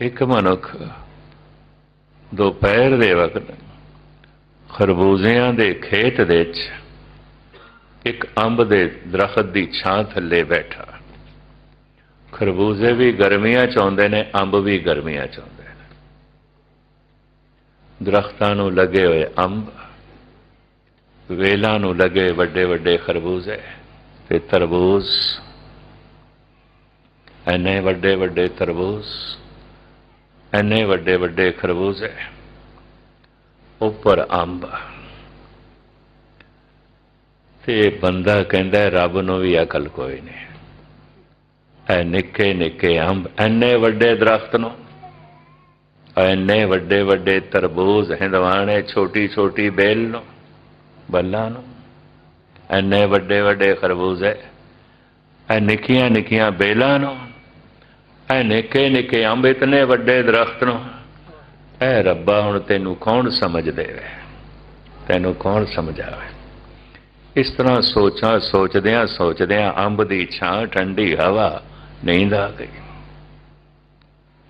ਇੱਕ ਮਨੁੱਖ ਦੁਪਹਿਰ ਦੇ ਵਕਤ ਖਰਬੂਜ਼ਿਆਂ ਦੇ ਖੇਤ ਦੇ ਵਿੱਚ ਇੱਕ ਅੰਬ ਦੇ ਦਰਖਤ ਦੀ ਛਾਂ ਥੱਲੇ ਬੈਠਾ। ਖਰਬੂਜ਼ੇ ਵੀ ਗਰਮੀਆਂ ਚ ਆਉਂਦੇ ਨੇ, ਅੰਬ ਵੀ ਗਰਮੀਆਂ ਚ ਆਉਂਦੇ ਨੇ। ਦਰਖਤਾਂ ਨੂੰ ਲੱਗੇ ਹੋਏ ਅੰਬ, ਵੇਲਾਂ ਨੂੰ ਲੱਗੇ ਵੱਡੇ ਵੱਡੇ ਖਰਬੂਜ਼ੇ ਤੇ ਤਰਬੂਜ਼, ਐਨੇ ਵੱਡੇ ਵੱਡੇ ਤਰਬੂਜ਼ ਐਨੇ ਵੱਡੇ ਵੱਡੇ ਖਰਬੂਜ਼ੇ, ਉੱਪਰ ਅੰਬ। ਤੇ ਬੰਦਾ ਕਹਿੰਦਾ, ਰੱਬ ਨੂੰ ਵੀ ਅਕਲ ਕੋਈ ਨਹੀਂ। ਐ ਨਿੱਕੇ ਨਿੱਕੇ ਅੰਬ, ਐਨੇ ਵੱਡੇ ਦਰਖਤ ਨੂੰ, ਐਨੇ ਵੱਡੇ ਵੱਡੇ ਤਰਬੂਜ਼, ਹਿੰਦਵਾਣੇ ਛੋਟੀ ਛੋਟੀ ਬੇਲ ਨੂੰ, ਬੱਲਾਂ ਨੂੰ, ਐਨੇ ਵੱਡੇ ਵੱਡੇ ਖਰਬੂਜ਼ੇ, ਐ ਨਿੱਕੀਆਂ ਨਿੱਕੀਆਂ ਬੇਲਾਂ ਨੂੰ ਐ ਨਿੱਕੇ ਨਿੱਕੇ ਅੰਬ ਇਤਨੇ ਵੱਡੇ ਦਰਖਤ ਨੂੰ। ਐ ਰੱਬਾ, ਹੁਣ ਤੈਨੂੰ ਕੌਣ ਸਮਝ ਦੇਵੇ ਤੈਨੂੰ ਕੌਣ ਸਮਝਾਵੇ? ਇਸ ਤਰ੍ਹਾਂ ਸੋਚਾਂ ਸੋਚਦਿਆਂ ਸੋਚਦਿਆਂ ਅੰਬ ਦੀ ਛਾਂ ਠੰਡੀ ਹਵਾ ਨੀਂਦ ਆ ਗਈ।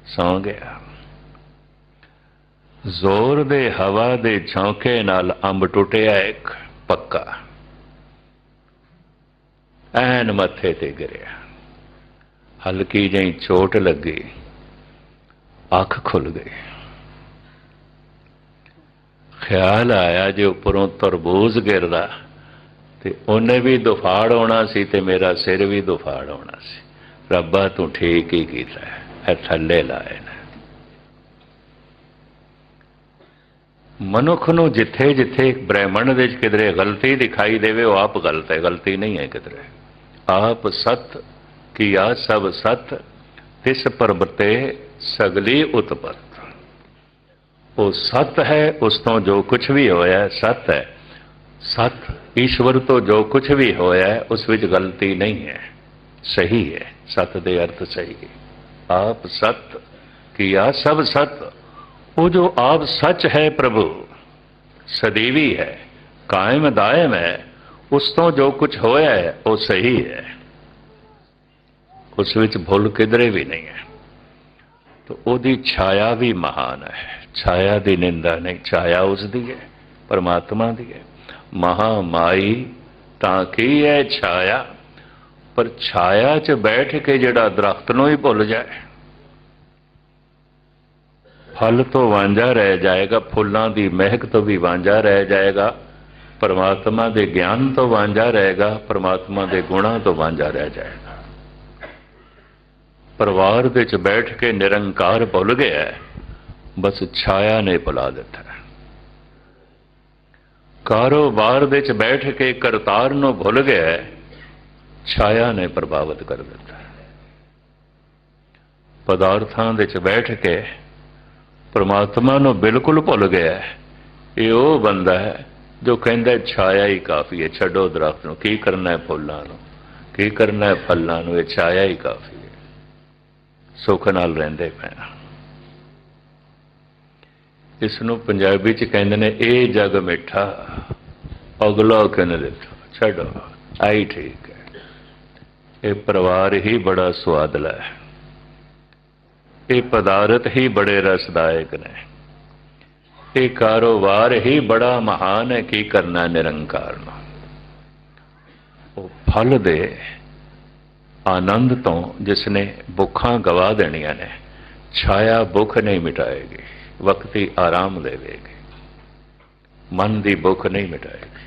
ਸੌਂ ਗਿਆ। ਜ਼ੋਰ ਦੇ ਹਵਾ ਦੇ ਝੋਂਕੇ ਨਾਲ ਅੰਬ ਟੁੱਟਿਆ ਇੱਕ ਪੱਕਾ। ਐਨ ਮੱਥੇ ਤੇ ਗਿਰਿਆ। ਹਲਕੀ ਜਿਹੀ ਚੋਟ ਲੱਗੀ। ਅੱਖ ਖੁੱਲ ਗਈ। ਖਿਆਲ ਆਇਆ ਜੇ ਉੱਪਰੋਂ ਤਰਬੂਜ਼ ਗਿਰਦਾ ਤੇ ਉਹਨੇ ਵੀ ਦੁਫਾੜ ਹੋਣਾ ਸੀ ਤੇ ਮੇਰਾ ਸਿਰ ਵੀ ਦੁਫਾੜ ਹੋਣਾ ਸੀ। ਰੱਬਾ, ਤੂੰ ਠੀਕ ਹੀ ਕੀਤਾ ਹੈ। ਇਹ ਥੱਲੇ ਲਾਏ ਨੇ ਮਨੁੱਖ ਨੂੰ ਜਿੱਥੇ ਜਿੱਥੇ ਬ੍ਰਹਿਮੰਡ ਦੇ ਵਿੱਚ ਕਿਧਰੇ ਗਲਤੀ ਦਿਖਾਈ ਦੇਵੇ, ਉਹ ਆਪ ਗਲਤ ਹੈ। ਗਲਤੀ ਨਹੀਂ ਹੈ ਕਿਧਰੇ। ਆਪ ਸਤ ਕੀਆ ਸਭ ਸਤ, ਤਿਸ ਪਰਬਤੇ ਸਗਲੀ ਉਤਪਤ। ਉਹ ਸਤ ਹੈ, ਉਸ ਤੋਂ ਜੋ ਕੁਝ ਵੀ ਹੋਇਆ ਸਤ ਹੈ। ਸਤ, ਈਸ਼ਵਰ ਤੋਂ ਜੋ ਕੁਝ ਵੀ ਹੋਇਆ, ਉਸ ਵਿੱਚ ਗਲਤੀ ਨਹੀਂ ਹੈ। ਸਹੀ ਹੈ, ਸਤ ਦੇ ਅਰਥ ਸਹੀ ਹੈ। ਆਪ ਸਤ, ਕੀਆ ਸਭ ਸਤ, ਉਹ ਜੋ ਆਪ ਸੱਚ ਹੈ ਪ੍ਰਭੂ, ਸਦੀਵੀ ਹੈ, ਕਾਇਮ ਦਾਇਮ ਹੈ, ਉਸ ਤੋਂ ਜੋ ਕੁਝ ਹੋਇਆ ਹੈ, ਉਹ ਸਹੀ ਹੈ। ਉਸ ਵਿੱਚ ਭੁੱਲ ਕਿਧਰੇ ਵੀ ਨਹੀਂ ਹੈ। ਤਾਂ ਉਹਦੀ ਛਾਇਆ ਵੀ ਮਹਾਨ ਹੈ। ਛਾਇਆ ਦੀ ਨਿੰਦਾ ਨਹੀਂ, ਛਾਇਆ ਉਸ ਦੀ ਹੈ, ਪਰਮਾਤਮਾ ਦੀ ਹੈ। ਮਹਾ ਮਾਈ ਤਾਂ ਕੀ ਹੈ ਛਾਇਆ? ਪਰ ਛਾਇਆ 'ਚ ਬੈਠ ਕੇ ਜਿਹੜਾ ਦਰਖਤ ਨੂੰ ਹੀ ਭੁੱਲ ਜਾਏ। ਫਲ ਤੋਂ ਵਾਂਝਾ ਰਹਿ ਜਾਏਗਾ, ਫੁੱਲਾਂ ਦੀ ਮਹਿਕ ਤੋਂ ਵੀ ਵਾਂਝਾ ਰਹਿ ਜਾਏਗਾ। ਪਰਮਾਤਮਾ ਦੇ ਗਿਆਨ ਤੋਂ ਵਾਂਝਾ ਰਹੇਗਾ, ਪਰਮਾਤਮਾ ਦੇ ਗੁਣਾਂ ਤੋਂ ਵਾਂਝਾ ਰਹਿ ਜਾਏਗਾ। ਪਰਿਵਾਰ ਦੇ ਵਿੱਚ ਬੈਠ ਕੇ ਨਿਰੰਕਾਰ ਭੁੱਲ ਗਿਆ ਬਸ ਛਾਇਆ ਨੇ ਭੁਲਾ ਦਿੱਤਾ ਕਾਰੋਬਾਰ ਦੇ ਵਿੱਚ ਬੈਠ ਕੇ ਕਰਤਾਰ ਨੂੰ ਭੁੱਲ ਗਿਆ ਛਾਇਆ ਨੇ ਪ੍ਰਭਾਵਿਤ ਕਰ ਦਿੱਤਾ ਪਦਾਰਥਾਂ ਦੇ ਵਿੱਚ ਬੈਠ ਕੇ ਪਰਮਾਤਮਾ ਨੂੰ ਬਿਲਕੁਲ ਭੁੱਲ ਗਿਆ ਇਹ ਉਹ ਬੰਦਾ ਹੈ ਜੋ ਕਹਿੰਦਾ ਛਾਇਆ ਹੀ ਕਾਫੀ ਹੈ, ਛੱਡੋ ਦਰਖਤ ਨੂੰ, ਕੀ ਕਰਨਾ ਹੈ ਫੁੱਲਾਂ ਨੂੰ? ਕੀ ਕਰਨਾ ਹੈ ਫਲਾਂ ਨੂੰ? ਇਹ ਛਾਇਆ ਹੀ ਕਾਫੀ ਸੁੱਖ ਨਾਲ ਰਹਿੰਦੇ ਪੈਣਾ ਇਸ ਨੂੰ ਪੰਜਾਬੀ ਚ ਕਹਿੰਦੇ ਨੇ, ਇਹ ਜਗ ਮਿੱਠਾ, ਅਗਲਾ ਕਿਨ ਛੱਡੋ ਆਈ ਠੀਕ ਹੈ। ਇਹ ਪਰਿਵਾਰ ਹੀ ਬੜਾ ਸਵਾਦਲਾ ਹੈ। ਇਹ ਪਦਾਰਥ ਹੀ ਬੜੇ ਰਸਦਾਇਕ ਨੇ। ਇਹ ਕਾਰੋਬਾਰ ਹੀ ਬੜਾ ਮਹਾਨ ਹੈ, ਕੀ ਕਰਨਾ ਨਿਰੰਕਾਰ ਨੂੰ ਉਹ ਫਲ ਦੇ ਆਨੰਦ ਤੋਂ ਜਿਸ ਨੇ ਭੁੱਖਾਂ ਗਵਾ ਦੇਣੀਆਂ ਨੇ, ਛਾਇਆ ਭੁੱਖ ਨਹੀਂ ਮਿਟਾਏਗੀ, ਵਕਤੀ ਆਰਾਮ ਦੇਵੇਗੀ। ਮਨ ਦੀ ਭੁੱਖ ਨਹੀਂ ਮਿਟਾਏਗੀ।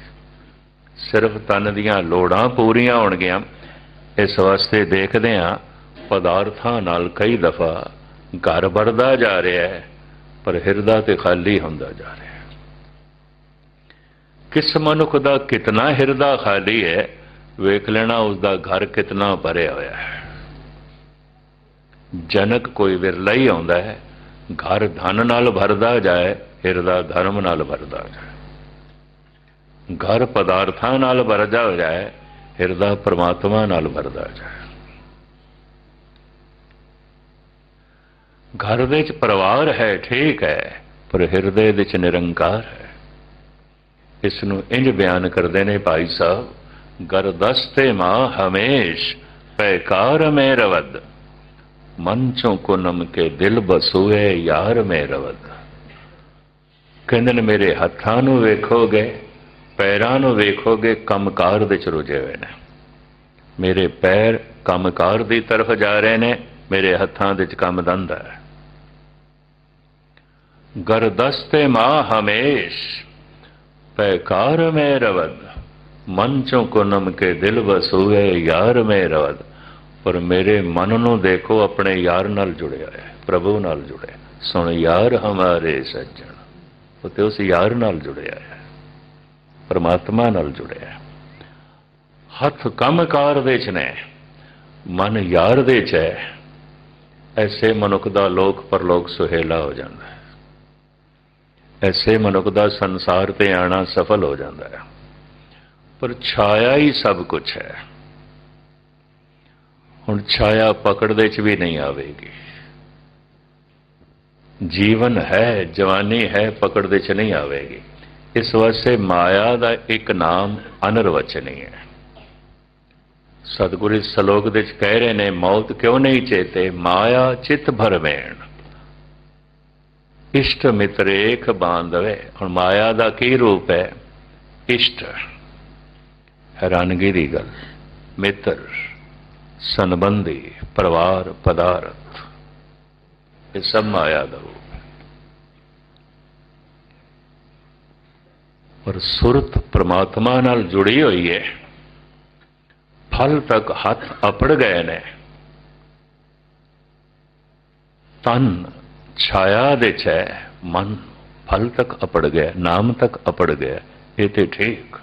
ਸਿਰਫ ਤਨ ਦੀਆਂ ਲੋੜਾਂ ਪੂਰੀਆਂ ਹੋਣਗੀਆਂ। ਇਸ ਵਾਸਤੇ ਦੇਖਦੇ ਹਾਂ, ਪਦਾਰਥਾਂ ਨਾਲ ਕਈ ਦਫਾ ਘਰ ਵੜਦਾ ਜਾ ਰਿਹਾ ਹੈ, ਪਰ ਹਿਰਦਾ ਤੇ ਖਾਲੀ ਹੁੰਦਾ ਜਾ ਰਿਹਾ ਹੈ। ਕਿਸ ਮਨੁੱਖ ਦਾ ਕਿਤਨਾ ਹਿਰਦਾ ਖਾਲੀ ਹੈ ਵੇਖ ਲੈਣਾ ਉਸ ਦਾ ਘਰ ਕਿਤਨਾ ਭਰਿਆ ਹੋਇਆ ਹੈ। ਜਨਕ ਕੋਈ ਵਿਰਲਾ ਹੀ ਆਉਂਦਾ ਹੈ। ਘਰ ਧਨ ਨਾਲ ਭਰਦਾ ਜਾਏ ਹਿਰਦਾ ਧਰਮ ਨਾਲ ਭਰਦਾ ਜਾਏ। ਘਰ ਪਦਾਰਥਾਂ ਨਾਲ ਭਰਦਾ ਜਾਏ ਹਿਰਦਾ ਪ੍ਰਮਾਤਮਾ ਨਾਲ ਭਰਦਾ ਜਾਏ। ਘਰ ਵਿੱਚ ਪਰਿਵਾਰ ਹੈ, ਠੀਕ ਹੈ, ਪਰ ਹਿਰਦੇ ਵਿੱਚ ਨਿਰੰਕਾਰ ਹੈ। ਇਸ ਨੂੰ ਇੰਜ ਬਿਆਨ ਕਰਦੇ ਨੇ ਭਾਈ ਸਾਹਿਬ ਗਰਦਸਤੇ ਮਾ ਹਮੇਸ਼ ਪੈਕਾਰ ਮੇ ਰਵਦ ਮਨ ਚੋਂ ਕੁਨਮ ਕੇ ਦਿਲ ਬਸੂਏ ਯਾਰ ਮੇ ਰਵਦ ਕਹਿੰਦੇ ਨੇ ਮੇਰੇ ਹੱਥਾਂ ਨੂੰ ਵੇਖੋਗੇ ਪੈਰਾਂ ਨੂੰ ਵੇਖੋਗੇ ਕੰਮਕਾਰ ਵਿੱਚ ਰੁਝੇ ਹੋਏ ਨੇ ਮੇਰੇ ਪੈਰ ਕੰਮਕਾਰ ਦੀ ਤਰਫ ਜਾ ਰਹੇ ਨੇ ਮੇਰੇ ਹੱਥਾਂ ਵਿੱਚ ਕੰਮ ਦੰਦਾ ਹੈ ਗਰਦਸਤੇ ਮਾ ਹਮੇਸ਼ ਪੈਕਾਰ ਮੇ ਰਵਦ ਮਨ ਚੋਂ ਕੁਨਮ ਕੇ ਦਿਲ ਵਸੂਏ, ਯਾਰ ਮੇਰਾ ਪਰ ਮੇਰੇ ਮਨ ਨੂੰ ਦੇਖੋ, ਆਪਣੇ ਯਾਰ ਨਾਲ ਜੁੜਿਆ ਹੈ, ਪ੍ਰਭੂ ਨਾਲ ਜੁੜਿਆ ਸੁਣ, ਯਾਰ ਹਮਾਰੇ ਸੱਜਣ। ਉਹ ਤੇ ਉਸ ਯਾਰ ਨਾਲ ਜੁੜਿਆ ਹੈ, ਪਰਮਾਤਮਾ ਨਾਲ ਜੁੜਿਆ ਹੈ। ਹੱਥ ਕੰਮਕਾਰ ਦੇ ਚ ਨੇ, ਮਨ ਯਾਰ ਦੇ ਚ ਹੈ। ਐਸੇ ਮਨੁੱਖ ਦਾ ਲੋਕ ਪਰਲੋਕ ਸੁਹੇਲਾ ਹੋ ਜਾਂਦਾ ਹੈ। ਐਸੇ ਮਨੁੱਖ ਦਾ ਸੰਸਾਰ ਤੇ ਆਣਾ ਸਫਲ ਹੋ ਜਾਂਦਾ ਹੈ। ਪਰ ਛਾਇਆ ਹੀ ਸਭ ਕੁਝ ਹੈ ਹੁਣ ਛਾਇਆ ਪਕੜ ਦੇ ਚ ਵੀ ਨਹੀਂ ਆਵੇਗੀ ਜੀਵਨ ਹੈ ਜਵਾਨੀ ਹੈ ਪਕੜ ਦੇ ਚ ਨਹੀਂ ਆਵੇਗੀ ਇਸ ਵਾਸਤੇ ਮਾਇਆ ਦਾ ਇੱਕ ਨਾਮ ਅਨਰਵਚਨੀ ਹੈ ਸਤਿਗੁਰੂ ਇਸ ਸ਼ਲੋਕ ਦੇ ਵਿੱਚ ਕਹਿ ਰਹੇ ਨੇ ਮੌਤ ਕਿਉਂ ਨਹੀਂ ਚੇਤੇ ਮਾਇਆ ਚਿਤ ਭਰਵੇਣ ਇਸ਼ਟ ਮਿੱਤਰ ਬਾਂਧਵੇ ਹੁਣ ਮਾਇਆ ਦਾ ਕੀ ਰੂਪ ਹੈ ਇਸ਼ਟ ਹੈਰਾਨਗੀ ਦੀ ਗੱਲ। ਮਿੱਤਰ, ਸੰਬੰਧੀ, ਪਰਿਵਾਰ, ਪਦਾਰਥ, ਇਹ ਸਭ ਮਾਇਆ ਦਾ ਰੂਪ ਪਰ ਸੁਰਤ ਪ੍ਰਮਾਤਮਾ ਨਾਲ ਜੁੜੀ ਹੋਈ ਹੈ। ਫਲ ਤੱਕ ਹੱਥ ਅਪੜ ਗਏ ਨੇ। ਤਨ ਛਾਇਆ ਦੇ ਚ ਮਨ ਫਲ ਤੱਕ ਅਪੜ ਗਿਆ, ਨਾਮ ਤੱਕ ਅਪੜ ਗਿਆ, ਇਹ ਤੇ ਠੀਕ।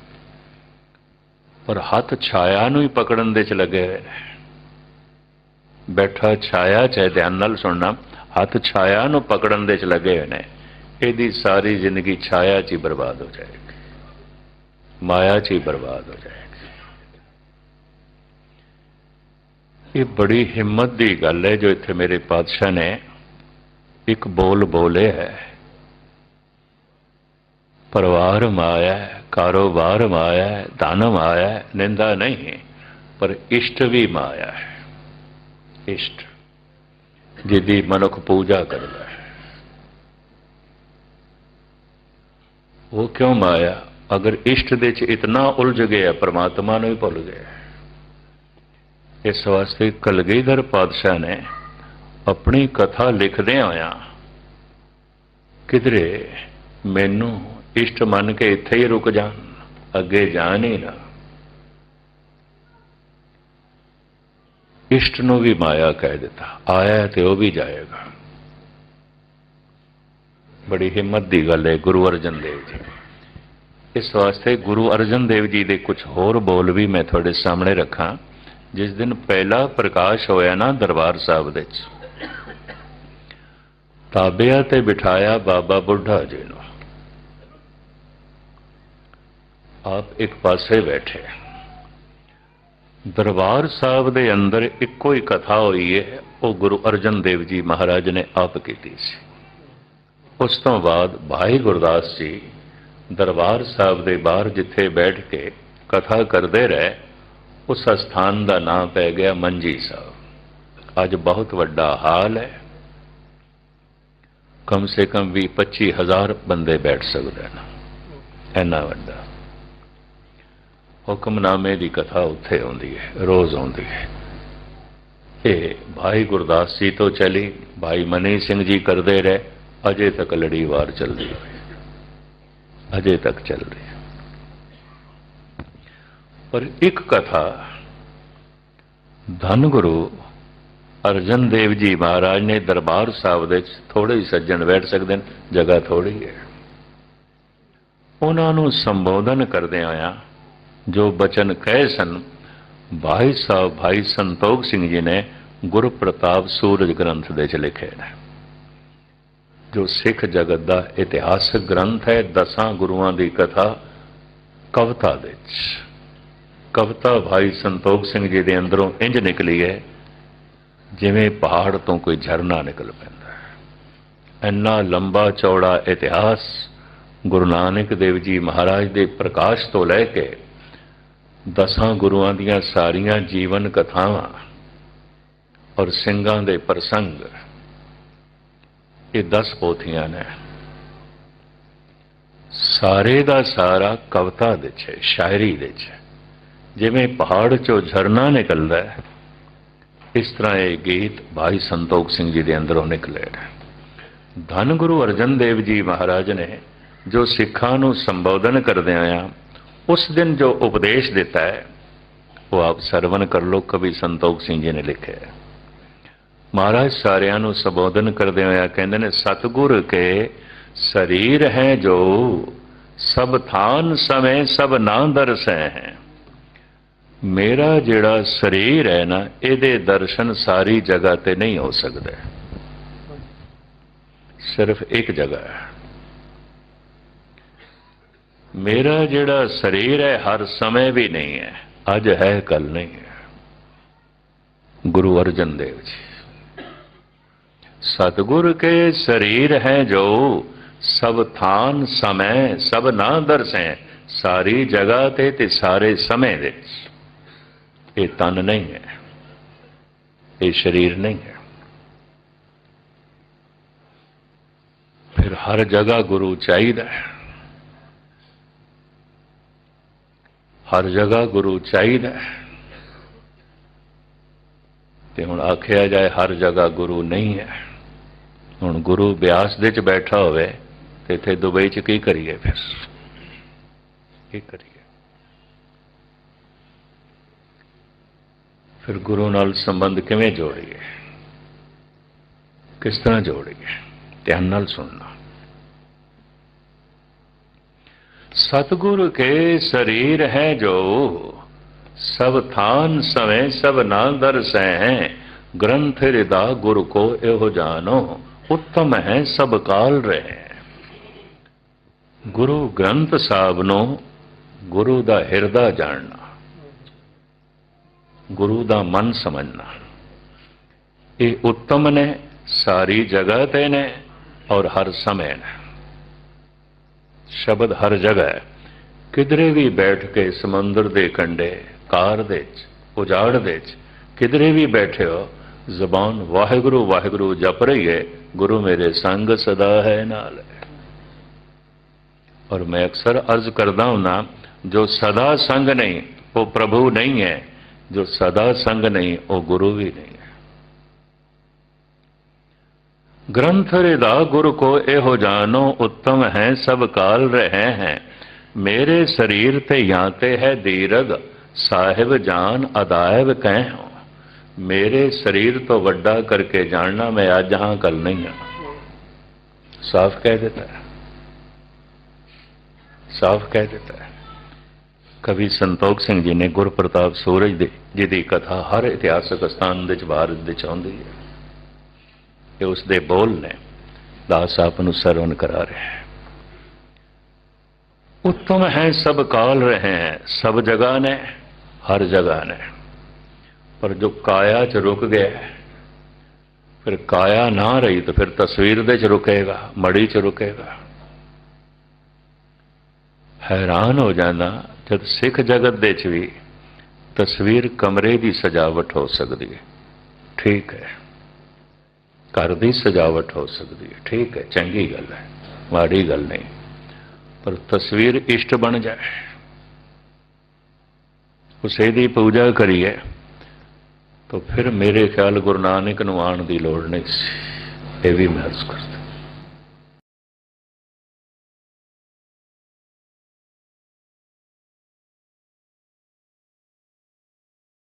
ਪਰ ਹੱਥ ਛਾਇਆ ਨੂੰ ਹੀ ਪਕੜਨ ਦੇ ਚ ਲੱਗੇ ਬੈਠਾ ਛਾਇਆ ਚਾਹੇ ਧਿਆਨ ਨਾਲ ਸੁਣਨਾ ਹੱਥ ਛਾਇਆ ਨੂੰ ਪਕੜਨ ਦੇ ਚ ਲੱਗੇ ਹੋਏ ਨੇ। ਇਹਦੀ ਸਾਰੀ ਜ਼ਿੰਦਗੀ ਛਾਇਆ 'ਚ ਹੀ ਬਰਬਾਦ ਹੋ ਜਾਏਗੀ। ਮਾਇਆ 'ਚ ਹੀ ਬਰਬਾਦ ਹੋ ਜਾਏਗੀ। ਇਹ ਬੜੀ ਹਿੰਮਤ ਦੀ ਗੱਲ ਹੈ ਜੋ ਇੱਥੇ ਮੇਰੇ ਪਾਤਸ਼ਾਹ ਨੇ ਇੱਕ ਬੋਲ ਬੋਲੇ ਹੈ। ਪਰਿਵਾਰ ਮਾਇਆ ਹੈ, ਕਾਰੋਬਾਰ ਮਾਇਆ ਹੈ, ਧਨ ਮਾਇਆ ਹੈ, ਨਿੰਦਾ ਨਹੀਂ ਪਰ ਇਸ਼ਟ ਵੀ ਮਾਇਆ ਹੈ। ਇਸ਼ਟ ਜਿਹਦੀ ਮਨੁੱਖ ਪੂਜਾ ਕਰਦਾ ਹੈ। ਉਹ ਕਿਉਂ ਮਾਇਆ? ਅਗਰ ਇਸ਼ਟ ਦੇ ਚ ਇਤਨਾ ਉਲਝ ਗਿਆ ਪਰਮਾਤਮਾ ਨੂੰ ਹੀ ਭੁੱਲ ਗਿਆ। ਇਸ ਵਾਸਤੇ ਕਲਗੀਧਰ ਪਾਤਸ਼ਾਹ ਨੇ ਆਪਣੀ ਕਥਾ ਲਿਖਦੇ ਹੋਇਆ ਕਿਧਰੇ ਮੈਨੂੰ ਇਸ਼ਟ ਮੰਨ ਕੇ ਇੱਥੇ ਹੀ ਰੁਕ ਜਾਣ, ਅੱਗੇ ਜਾਣ ਹੀ ਨਾ। ਇਸ਼ਟ ਨੂੰ ਵੀ ਮਾਇਆ ਕਹਿ ਦਿੱਤਾ, ਆਇਆ ਤੇ ਉਹ ਵੀ ਜਾਏਗਾ। ਬੜੀ ਹਿੰਮਤ ਦੀ ਗੱਲ ਹੈ ਗੁਰੂ ਅਰਜਨ ਦੇਵ ਜੀ। ਇਸ ਵਾਸਤੇ ਗੁਰੂ ਅਰਜਨ ਦੇਵ ਜੀ ਦੇ ਕੁਝ ਹੋਰ ਬੋਲ ਵੀ ਮੈਂ ਤੁਹਾਡੇ ਸਾਹਮਣੇ ਰੱਖਾਂ, ਜਿਸ ਦਿਨ ਪਹਿਲਾ ਪ੍ਰਕਾਸ਼ ਹੋਇਆ ਨਾ ਦਰਬਾਰ ਸਾਹਿਬ ਦੇ ਵਿੱਚ। ਤਾਬਿਆ ਤੇ ਬਿਠਾਇਆ ਬਾਬਾ ਬੁੱਢਾ ਜੀ ਨੂੰ। ਆਪ ਇੱਕ ਪਾਸੇ ਬੈਠੇ। ਦਰਬਾਰ ਸਾਹਿਬ ਦੇ ਅੰਦਰ ਇੱਕੋ ਹੀ ਕਥਾ ਹੋਈ ਹੈ ਉਹ ਗੁਰੂ ਅਰਜਨ ਦੇਵ ਜੀ ਮਹਾਰਾਜ ਨੇ ਆਪ ਕੀਤੀ ਸੀ। ਉਸ ਤੋਂ ਬਾਅਦ ਭਾਈ ਗੁਰਦਾਸ ਜੀ ਦਰਬਾਰ ਸਾਹਿਬ ਦੇ ਬਾਹਰ ਜਿੱਥੇ ਬੈਠ ਕੇ ਕਥਾ ਕਰਦੇ ਰਹੇ, ਉਸ ਸਥਾਨ ਦਾ ਨਾਮ ਪੈ ਗਿਆ ਮੰਜੀ ਸਾਹਿਬ। ਅੱਜ ਬਹੁਤ ਵੱਡਾ ਹਾਲ ਹੈ। ਕਮ ਸੇ ਕਮ ਵੀ 25 ਹਜ਼ਾਰ ਬੰਦੇ ਬੈਠ ਸਕਦੇ ਨੇ ਇੰਨਾ ਵੱਡਾ। ਹੁਕਮਨਾਮੇ ਦੀ ਕਥਾ ਉੱਥੇ ਆਉਂਦੀ ਹੈ, ਰੋਜ਼ ਆਉਂਦੀ ਹੈ। ਇਹ ਭਾਈ ਗੁਰਦਾਸ ਜੀ ਤੋਂ ਚਲੀ, ਭਾਈ ਮਨੀ ਸਿੰਘ ਜੀ ਕਰਦੇ ਰਹੇ, ਅਜੇ ਤੱਕ ਲੜੀਵਾਰ ਚੱਲਦੀ ਹੋਈ ਅਜੇ ਤੱਕ ਚੱਲ ਰਹੀ ਹੈ। ਪਰ ਇੱਕ ਕਥਾ, ਧੰਨ ਗੁਰੂ ਅਰਜਨ ਦੇਵ ਜੀ ਮਹਾਰਾਜ ਨੇ ਦਰਬਾਰ ਸਾਹਿਬ ਦੇ ਵਿੱਚ ਥੋੜੇ ਹੀ ਸੱਜਣ ਬੈਠ ਸਕਦੇ ਨੇ, ਜਗ੍ਹਾ ਥੋੜੀ ਹੈ। ਉਹਨਾਂ ਨੂੰ ਸੰਬੋਧਨ ਕਰਦੇ ਆਇਆ ਜੋ ਬਚਨ ਕਹੇ ਸਨ, ਭਾਈ ਸਾਹਿਬ, ਭਾਈ ਸੰਤੋਖ ਸਿੰਘ ਜੀ ਨੇ ਗੁਰੂ ਪ੍ਰਤਾਪ ਸੂਰਜ ਗ੍ਰੰਥ ਦੇ ਚ ਲਿਖੇ ਨੇ ਜੋ ਸਿੱਖ ਜਗਤ ਦਾ ਇਤਿਹਾਸਕ ਗ੍ਰੰਥ ਹੈ, ਦਸਾਂ ਗੁਰੂਆਂ ਦੀ ਕਥਾ, ਕਵਿਤਾ ਦੇ ਵਿੱਚ। ਕਵਿਤਾ ਭਾਈ ਸੰਤੋਖ ਸਿੰਘ ਜੀ ਦੇ ਅੰਦਰੋਂ ਇੰਜ ਨਿਕਲੀ ਹੈ, ਜਿਵੇਂ ਪਹਾੜ ਤੋਂ ਕੋਈ ਝਰਨਾ ਨਿਕਲ ਪੈਂਦਾ ਹੈ। ਇੰਨਾ ਲੰਬਾ ਚੌੜਾ ਇਤਿਹਾਸ ਗੁਰੂ ਨਾਨਕ ਦੇਵ ਜੀ ਮਹਾਰਾਜ ਦੇ ਪ੍ਰਕਾਸ਼ ਤੋਂ ਲੈ ਕੇ ਦਸਾਂ ਗੁਰੂਆਂ ਦੀਆਂ ਸਾਰੀਆਂ ਜੀਵਨ ਕਥਾਵਾਂ ਔਰ ਸਿੰਘਾਂ ਦੇ ਪ੍ਰਸੰਗ, ਇਹ 10 ਪੋਥੀਆਂ ਨੇ। ਸਾਰੇ ਦਾ ਸਾਰਾ ਕਵਿਤਾ ਦੇ ਚ, ਸ਼ਾਇਰੀ ਦੇ ਚ। ਜਿਵੇਂ ਪਹਾੜ ਚੋਂ ਝਰਨਾ ਨਿਕਲਦਾ ਹੈ, ਇਸ ਤਰ੍ਹਾਂ ਇਹ ਗੀਤ ਭਾਈ ਸੰਤੋਖ ਸਿੰਘ ਜੀ ਦੇ ਅੰਦਰੋਂ ਨਿਕਲੇ ਨੇ। ਧੰਨ ਗੁਰੂ ਅਰਜਨ ਦੇਵ ਜੀ ਮਹਾਰਾਜ ਨੇ ਜੋ ਸਿੱਖਾਂ ਨੂੰ ਸੰਬੋਧਨ ਕਰਦਿਆਂ ਆ ਉਸ ਦਿਨ ਜੋ ਉਪਦੇਸ਼ ਦਿੱਤਾ ਹੈ, ਉਹ ਆਪ ਸਰਵਨ ਕਰ ਲੋ ਕਵੀ ਸੰਤੋਖ ਸਿੰਘ ਜੀ ਨੇ ਲਿਖਿਆ ਹੈ। ਮਹਾਰਾਜ ਸਾਰਿਆਂ ਨੂੰ ਸੰਬੋਧਨ ਕਰਦੇ ਹੋਇਆ ਕਹਿੰਦੇ ਨੇ, ਸਤਿਗੁਰ ਕੇ ਸਰੀਰ ਹੈ ਜੋ, ਸਭ ਥਾਨ ਸਮੇਂ, ਸਭ ਨਾਂ ਦਰਸੈ ਹੈ। ਮੇਰਾ ਜਿਹੜਾ ਸਰੀਰ ਹੈ ਨਾ, ਇਹਦੇ ਦਰਸ਼ਨ ਸਾਰੀ ਜਗ੍ਹਾ ਤੇ ਨਹੀਂ ਹੋ ਸਕਦਾ। ਸਿਰਫ ਇੱਕ ਜਗ੍ਹਾ ਹੈ। ਮੇਰਾ ਜਿਹੜਾ ਸਰੀਰ ਹੈ, ਹਰ ਸਮੇਂ ਵੀ ਨਹੀਂ ਹੈ। ਅੱਜ ਹੈ ਕੱਲ ਨਹੀਂ ਹੈ। ਗੁਰੂ ਅਰਜਨ ਦੇਵ ਜੀ, ਸਤਗੁਰ ਕੇ ਸਰੀਰ ਹੈ ਜੋ ਸਭ ਥਾਨ ਸਮੈ, ਸਭ ਨਾ ਦਰਸੈ, ਸਾਰੀ ਜਗ੍ਹਾ ਤੇ ਤੇ ਸਾਰੇ ਸਮੇਂ ਦੇ ਇਹ ਤਨ ਨਹੀਂ ਹੈ, ਇਹ ਸਰੀਰ ਨਹੀਂ ਹੈ। ਫਿਰ ਹਰ ਜਗ੍ਹਾ ਗੁਰੂ ਚਾਹੀਦਾ ਹੈ। ਹਰ ਜਗ੍ਹਾ ਗੁਰੂ ਚਾਹੀਦਾ ਹੈ। ਤੇ ਹੁਣ ਆਖਿਆ ਜਾਏ ਹਰ ਜਗ੍ਹਾ ਗੁਰੂ ਨਹੀਂ ਹੈ। ਹੁਣ ਗੁਰੂ ਬਿਆਸ ਦੇ ਚ ਬੈਠਾ ਹੋਵੇ ਤੇ ਇੱਥੇ ਦੁਬਈ ਚ ਕੀ ਕਰੀਏ ਫਿਰ? ਕੀ ਕਰੀਏ? ਫਿਰ ਗੁਰੂ ਨਾਲ ਸੰਬੰਧ ਕਿਵੇਂ ਜੋੜੀਏ? ਕਿਸ ਤਰ੍ਹਾਂ ਜੋੜੀਏ? ਧਿਆਨ ਨਾਲ ਸੁਣਨਾ। ਸਤਿਗੁਰ ਕੇ ਸਰੀਰ ਹੈ ਜੋ, ਸਭ ਥਾਨ ਸਵੇਂ, ਸਭ ਨਾ ਦਰਸੈ ਹੈ ਗ੍ਰੰਥ ਹਿਰਦਾ ਗੁਰ ਕੋ ਇਹੋ ਜਾਣੋ, ਉੱਤਮ ਹੈ ਸਭ ਕਾਲ ਰਹੇ। ਗੁਰੂ ਗ੍ਰੰਥ ਸਾਹਿਬ ਨੂੰ ਗੁਰੂ ਦਾ ਹਿਰਦਾ ਜਾਣਨਾ, ਗੁਰੂ ਦਾ ਮਨ ਸਮਝਣਾ। ਇਹ ਉੱਤਮ ਨੇ, ਸਾਰੀ ਜਗ੍ਹਾ ਤੇ ਨੇ ਔਰ ਹਰ ਸਮੇਂ ਨੇ। ਸ਼ਬਦ ਹਰ ਜਗ੍ਹਾ ਹੈ। ਕਿਧਰੇ ਵੀ ਬੈਠ ਕੇ ਸਮੁੰਦਰ ਦੇ ਕੰਢੇ, ਕਾਰ ਦੇ ਚ, ਉਜਾੜ ਦੇ ਚ, ਕਿਧਰੇ ਵੀ ਬੈਠੇ ਹੋ ਜ਼ਬਾਨ ਵਾਹਿਗੁਰੂ ਵਾਹਿਗੁਰੂ ਜਪ ਰਹੀ ਹੈ ਗੁਰੂ ਮੇਰੇ ਸੰਗ ਸਦਾ ਹੈ ਨਾਲ ਔਰ ਮੈਂ ਅਕਸਰ ਅਰਜ਼ ਕਰਦਾ ਹੁਨਾ, ਜੋ ਸਦਾ ਸੰਗ ਨਹੀਂ, ਉਹ ਪ੍ਰਭੂ ਨਹੀਂ ਹੈ, ਜੋ ਸਦਾ ਸੰਗ ਨਹੀਂ, ਉਹ ਗੁਰੂ ਵੀ ਨਹੀਂ ਹੈ ਗ੍ਰੰਥ ਰਿਦਾ ਗੁਰ ਕੋ ਇਹੋ ਜਾਣੋ, ਉੱਤਮ ਹੈ, ਸਭ ਕਾਲ ਰਹੇ ਹੈ। ਮੇਰੇ ਸਰੀਰ ਤੇ ਜਾਂ ਤੇ ਹੈ ਦੀਰਗ ਸਾਹਿਬ ਜਾਨ ਅਦਾਇਬ ਕਹਿ ਮੇਰੇ ਸਰੀਰ ਤੋਂ ਵੱਡਾ ਕਰਕੇ ਜਾਣਨਾ ਮੈਂ ਅੱਜ ਹਾਂ ਕੱਲ ਨਹੀਂ ਹਾਂ। ਸਾਫ਼ ਕਹਿ ਦਿੱਤਾ ਹੈ। ਸਾਫ਼ ਕਹਿ ਦਿੱਤਾ ਹੈ। ਕਵੀ ਸੰਤੋਖ ਸਿੰਘ ਜੀ ਨੇ ਗੁਰਪ੍ਰਤਾਪ ਸੂਰਜ ਦੇ, ਜਿਹਦੀ ਕਥਾ ਹਰ ਇਤਿਹਾਸਕ ਸਥਾਨ ਦੇ ਚ ਭਾਰਤ ਦੇ ਚ ਆਉਂਦੀ ਹੈ। ਇਹ ਉਸ ਦੇ ਬੋਲ ਨੇ ਦਾਸ ਆਪ ਨੂੰ ਸਰਵਨ ਕਰਾ ਰਿਹਾ ਹੈ। ਉੱਤਮ ਹੈ ਸਭ ਕਾਲ ਰਹੇ ਹੈ, ਸਭ ਜਗ੍ਹਾ ਨੇ, ਹਰ ਜਗ੍ਹਾ ਨੇ। ਪਰ ਜੋ ਕਾਇਆ ਚ ਰੁਕ ਗਿਆ, ਫਿਰ ਕਾਇਆ ਨਾ ਰਹੀ ਤਾਂ ਫਿਰ ਤਸਵੀਰ ਦੇ ਚ ਰੁਕੇਗਾ, ਮੜੀ ਚ ਰੁਕੇਗਾ। ਹੈਰਾਨ ਹੋ ਜਾਂਦਾ, ਜਦ ਸਿੱਖ ਜਗਤ ਦੇ ਚ ਵੀ ਤਸਵੀਰ ਕਮਰੇ ਦੀ ਸਜਾਵਟ ਹੋ ਸਕਦੀ ਹੈ। ਠੀਕ ਹੈ। ਘਰ ਦੀ ਸਜਾਵਟ ਹੋ ਸਕਦੀ ਹੈ। ਠੀਕ ਹੈ, ਚੰਗੀ ਗੱਲ ਹੈ, ਮਾੜੀ ਗੱਲ ਨਹੀਂ। ਪਰ ਤਸਵੀਰ ਇਸ਼ਟ ਬਣ ਜਾਏ। ਉਸੇ ਦੀ ਪੂਜਾ ਕਰੀਏ, ਤਾਂ ਫਿਰ ਮੇਰੇ ਖਿਆਲ ਗੁਰੂ ਨਾਨਕ ਨੂੰ ਆਉਣ ਦੀ ਲੋੜ ਨਹੀਂ ਸੀ। ਇਹ ਵੀ ਮਹਿਸੂਸ ਕਰਦਾ।